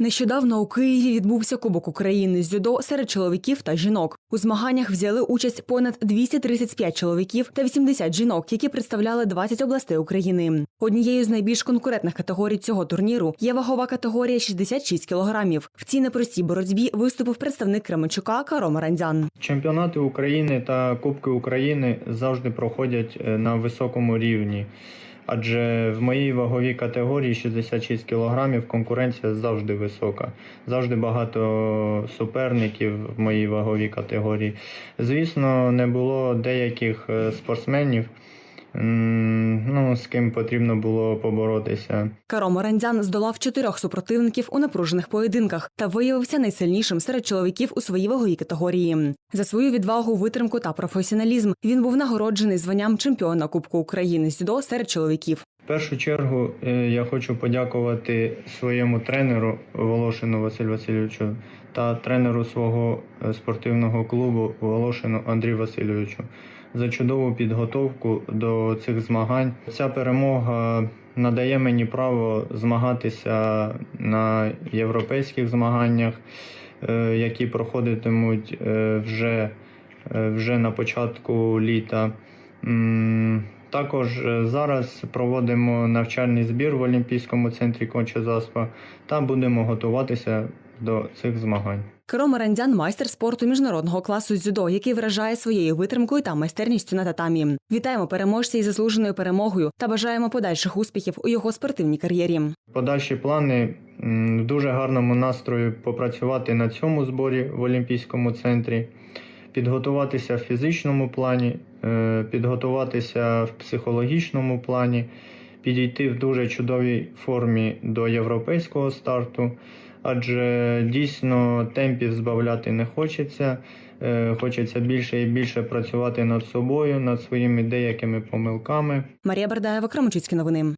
Нещодавно у Києві відбувся Кубок України з дзюдо серед чоловіків та жінок. У змаганнях взяли участь понад 235 чоловіків та 80 жінок, які представляли 20 областей України. Однією з найбільш конкурентних категорій цього турніру є вагова категорія 66 кілограмів. В цій непростій боротьбі виступив представник Кременчука Каро Марандзян. Чемпіонати України та Кубки України завжди проходять е, на високому рівні. Адже в моїй ваговій категорії 66 кг конкуренція завжди висока. Завжди багато суперників в моїй ваговій категорії. Звісно, не було деяких е, спортсменів, ну, з ким потрібно було поборотися. Каро Марандзян здолав чотирьох супротивників у напружених поєдинках та виявився найсильнішим серед чоловіків у своїй ваговій категорії. За свою відвагу, витримку та професіоналізм він був нагороджений званням чемпіона Кубку України з дзюдо серед чоловіків. В першу чергу е, я хочу подякувати своєму тренеру Волошину Василю Васильовичу та тренеру свого е, спортивного клубу Волошину Андрію Васильовичу за чудову підготовку до цих змагань. Ця перемога надає мені право змагатися на європейських змаганнях, е, які проходитимуть е, вже, е, вже на початку літа. Також е, зараз проводимо навчальний збір в Олімпійському центрі Конча-Заспа та будемо готуватися до цих змагань. Каро Марандзян – майстер спорту міжнародного класу дзюдо, який вражає своєю витримкою та майстерністю на татамі. Вітаємо переможця із заслуженою перемогою та бажаємо подальших успіхів у його спортивній кар'єрі. Подальші плани в дуже гарному настрої попрацювати на цьому зборі в Олімпійському центрі, підготуватися в фізичному плані, е, підготуватися в психологічному плані, підійти в дуже чудовій формі до європейського старту, адже дійсно темпів збавляти не хочеться. Е, Хочеться більше і більше працювати над собою, над своїми деякими помилками. Марія Бердаєва, Крамочицькі новини.